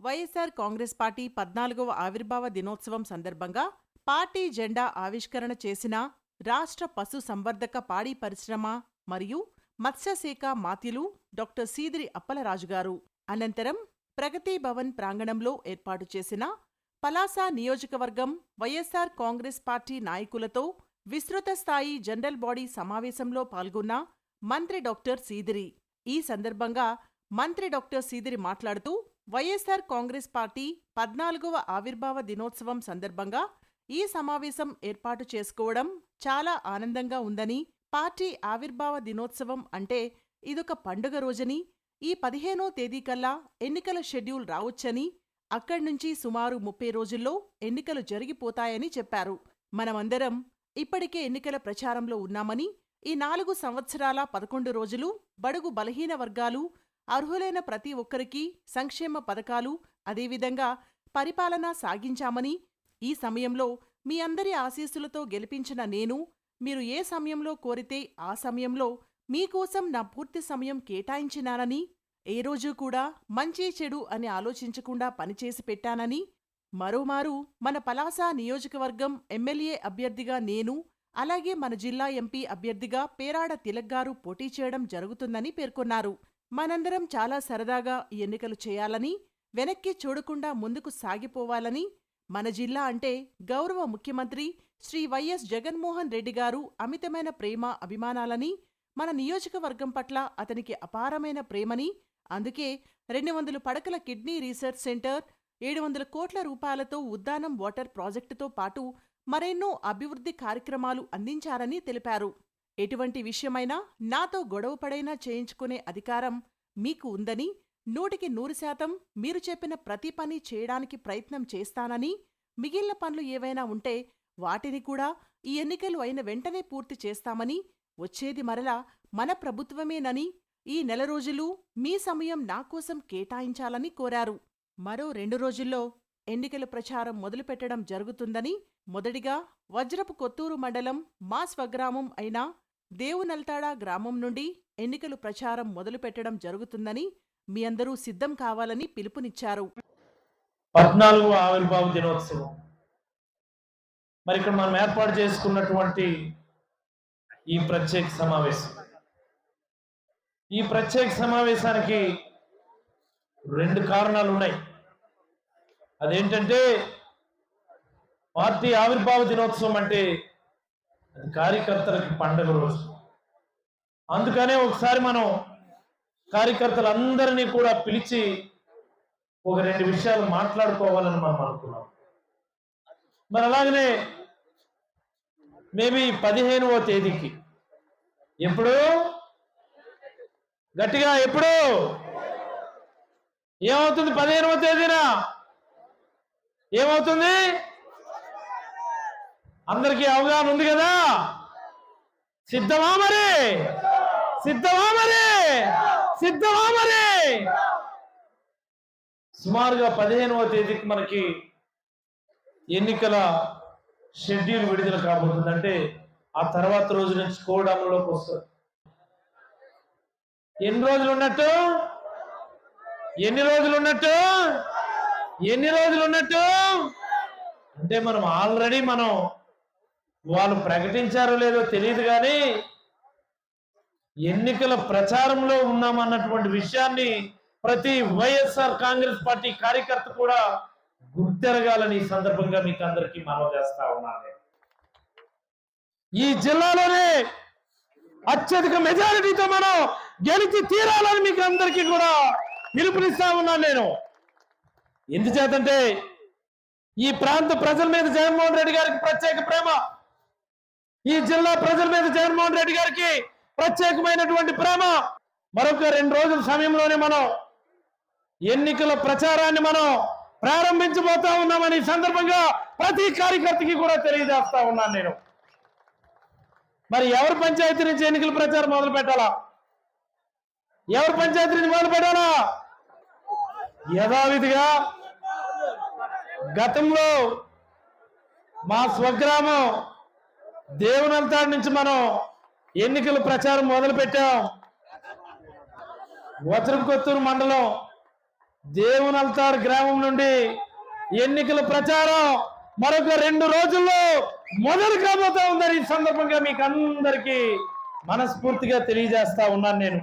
YSR Congress party పద్నాలుగవ ఆవిర్భావ దినోత్సవం సందర్భంగా పార్టీ జెండా ఆవిష్కరణ చేసిన రాష్ట్ర పశు సంవర్ధక పాడి పరిశ్రమ మరియు మత్స్యశాఖ మాత్యులు డాక్టర్ సీదిరి అప్పలరాజు గారు. అనంతరం ప్రగతి భవన్ ప్రాంగణంలో ఏర్పాటు చేసిన పలాస నియోజకవర్గం వైఎస్సార్ కాంగ్రెస్ పార్టీ నాయకులతో విస్తృత స్థాయి జనరల్ బాడీ సమావేశంలో పాల్గొన్న మంత్రి డాక్టర్ సీదిరి. ఈ సందర్భంగా మంత్రి డాక్టర్ సీదిరి మాట్లాడుతూ వైఎస్సార్ కాంగ్రెస్ పార్టీ పద్నాలుగవ ఆవిర్భావ దినోత్సవం సందర్భంగా ఈ సమావేశం ఏర్పాటు చేసుకోవడం చాలా ఆనందంగా ఉందని పార్టీ ఆవిర్భావ దినోత్సవం అంటే ఇదొక పండుగ రోజని ఈ పదిహేనో తేదీ కల్లా ఎన్నికల షెడ్యూల్ రావచ్చని అక్కడ్నుంచి సుమారు ముప్పై రోజుల్లో ఎన్నికలు జరిగిపోతాయని చెప్పారు. మనమందరం ఇప్పటికే ఎన్నికల ప్రచారంలో ఉన్నామని ఈ నాలుగు సంవత్సరాల పదకొండు రోజులు బడుగు బలహీన వర్గాలు అర్హులైన ప్రతి ఒక్కరికి సంక్షేమ పథకాలు అదేవిధంగా పరిపాలన సాగించామని ఈ సమయంలో మీ అందరి ఆశీస్సులతో గెలిపించిన నేను మీరు ఏ సమయంలో కోరితే ఆ సమయంలో మీకోసం నా పూర్తి సమయం కేటాయించినానని ఏ రోజు కూడా మంచి చెడు అని ఆలోచించకుండా పనిచేసి పెట్టానని మరోమారు మన పలాస నియోజకవర్గం ఎమ్మెల్యే అభ్యర్థిగా నేను అలాగే మన జిల్లా ఎంపీ అభ్యర్థిగా పేరాడ తిలక్ గారు పోటీ చేయడం జరుగుతుందని పేర్కొన్నారు. మనందరం చాలా సరదాగా ఎన్నికలు చేయాలని వెనక్కి చూడకుండా ముందుకు సాగిపోవాలని మన జిల్లా అంటే గౌరవ ముఖ్యమంత్రి శ్రీ వైఎస్ జగన్మోహన్ రెడ్డి గారు అమితమైన ప్రేమ అభిమానాలని మన నియోజకవర్గం పట్ల అతనికి అపారమైన ప్రేమని అందుకే రెండు వందల పడకల కిడ్నీ రీసెర్చ్ సెంటర్ ఏడు వందల కోట్ల రూపాయలతో ఉద్దానం వాటర్ ప్రాజెక్టుతో పాటు మరెన్నో అభివృద్ధి కార్యక్రమాలు అందించారని తెలిపారు. ఎటువంటి విషయమైనా నాతో గొడవపడైనా చేయించుకునే అధికారం మీకు ఉందని నూటికి నూరు శాతం మీరు చెప్పిన ప్రతి పని చేయడానికి ప్రయత్నం చేస్తానని మిగిలిన పనులు ఏవైనా ఉంటే వాటిని కూడా ఈ ఎన్నికలు అయిన వెంటనే పూర్తి చేస్తామని వచ్చేది మరలా మన ప్రభుత్వమేనని ఈ నెల రోజులు మీ సమయం నాకోసం కేటాయించాలని కోరారు. మరో రెండు రోజుల్లో ఎన్నికల ప్రచారం మొదలుపెట్టడం జరుగుతుందని మొదటిగా వజ్రపు కొత్తూరు మండలం మా స్వగ్రామం అయిన దేవునల్తాడ గ్రామం నుండి ఎన్నికలు ప్రచారం మొదలుపెట్టడం జరుగుతుందని మీ అందరూ సిద్ధం కావాలని పిలుపునిచ్చారు. పద్నాలుగు ఆవిర్భావ దినోత్సవం. మరి ఇక్కడ మనం ఏర్పాటు చేసుకున్నటువంటి ఈ ప్రత్యేక సమావేశం. ఈ ప్రత్యేక సమావేశానికి రెండు కారణాలు ఉన్నాయి. అదేంటంటే పార్టీ ఆవిర్భావ దినోత్సవం అంటే కార్యకర్తలకి పండుగ రోజు. అందుకనే ఒకసారి మనం కార్యకర్తలందరినీ కూడా పిలిచి ఒక రెండు విషయాలు మాట్లాడుకోవాలని మనం అనుకున్నాం. మరి అలాగనే మేబీ పదిహేనవ తేదీకి ఎప్పుడు? గట్టిగా ఎప్పుడు? ఏమవుతుంది పదిహేనవ తేదీన? ఏమవుతుంది? అందరికీ అవగాహన ఉంది కదా? సిద్ధమా మరి? సిద్ధమా మరి? సిద్ధమా మరి? సుమారుగా పదిహేనవ తేదీకి మనకి ఎన్నికల షెడ్యూల్ విడుదల కాబోతుంది. అంటే ఆ తర్వాత రోజు నుంచి కోడ్ అమలులోకి వస్తుంది. ఎన్ని రోజులు ఉన్నట్టు? ఎన్ని రోజులు ఉన్నట్టు? ఎన్ని రోజులు ఉన్నట్టు? అంటే మనం ఆల్రెడీ మనం వాళ్ళు ప్రకటించారో లేదో తెలియదు కానీ ఎన్నికల ప్రచారంలో ఉన్నామన్నటువంటి విషయాన్ని ప్రతి వైఎస్ఆర్ కాంగ్రెస్ పార్టీ కార్యకర్త కూడా గుర్తెరగాలని ఈ సందర్భంగా మీకు అందరికీ మనవి చేస్తా ఉన్నాను. ఈ జిల్లాలోనే అత్యధిక మెజారిటీతో మనం గెలిచి తీరాలని మీకు అందరికీ కూడా పిలుపునిస్తా ఉన్నాను నేను. ఎందుచేతంటే ఈ ప్రాంత ప్రజల మీద జగన్మోహన్ రెడ్డి గారికి ప్రత్యేక ప్రేమ. ఈ జిల్లా ప్రజల మీద జగన్మోహన్ రెడ్డి గారికి ప్రత్యేకమైనటువంటి ప్రేమ. మరొక రెండు రోజుల సమయంలోనే మనం ఎన్నికల ప్రచారాన్ని మనం ప్రారంభించబోతా ఉన్నామని ఈ సందర్భంగా ప్రతి కార్యకర్తకి కూడా తెలియజేస్తా ఉన్నాను నేను. మరి ఎవరి పంచాయతీ నుంచి ఎన్నికల ప్రచారం మొదలు పెట్టాలా? ఎవరి పంచాయతీ నుంచి మొదలు పెట్టాలా? యథావిధిగా గతంలో మా స్వగ్రామం దేవునంతా నుంచి మనం ఎన్నికల ప్రచారం మొదలు పెట్టాం వజ్రంకొత్తూరు మండలం దేవునల్తాడు గ్రామం నుండి ఎన్నికల ప్రచారం మరొక రెండు రోజుల్లో మొదలు కాబోతా ఉందని ఈ సందర్భంగా మీకు అందరికీ మనస్ఫూర్తిగా తెలియజేస్తా ఉన్నాను నేను.